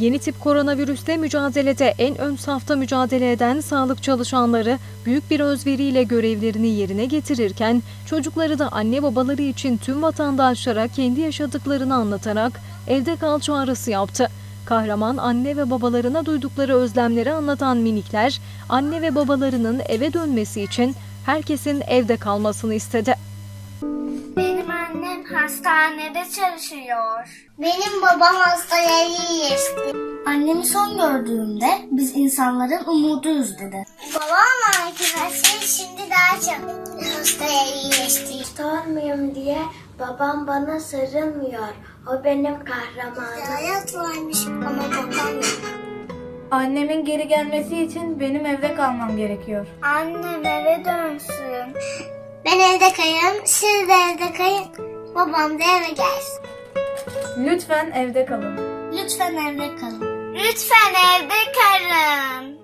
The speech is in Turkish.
Yeni tip koronavirüsle mücadelede en ön safta mücadele eden sağlık çalışanları büyük bir özveriyle görevlerini yerine getirirken çocukları da anne babaları için tüm vatandaşlara kendi yaşadıklarını anlatarak evde kal çağrısı yaptı. Kahraman anne ve babalarına duydukları özlemleri anlatan minikler anne ve babalarının eve dönmesi için herkesin evde kalmasını istedi. Annem hastanede çalışıyor. Benim babam hastaya geçti. Annemi son gördüğümde biz insanların umuduyuz dedi. Babam arkadaşlar şimdi daha çok hastaya iyileşti. Sormayayım diye babam bana sarılmıyor. O benim kahramanım. Hayat varmış ama babam yok. Annemin geri gelmesi için benim evde kalmam gerekiyor. Annem eve dönsün. Ben evde kayayım, siz de evde kayın. Babam da eve gelsin. Lütfen evde kalın. Lütfen evde kalın. Lütfen evde kalın.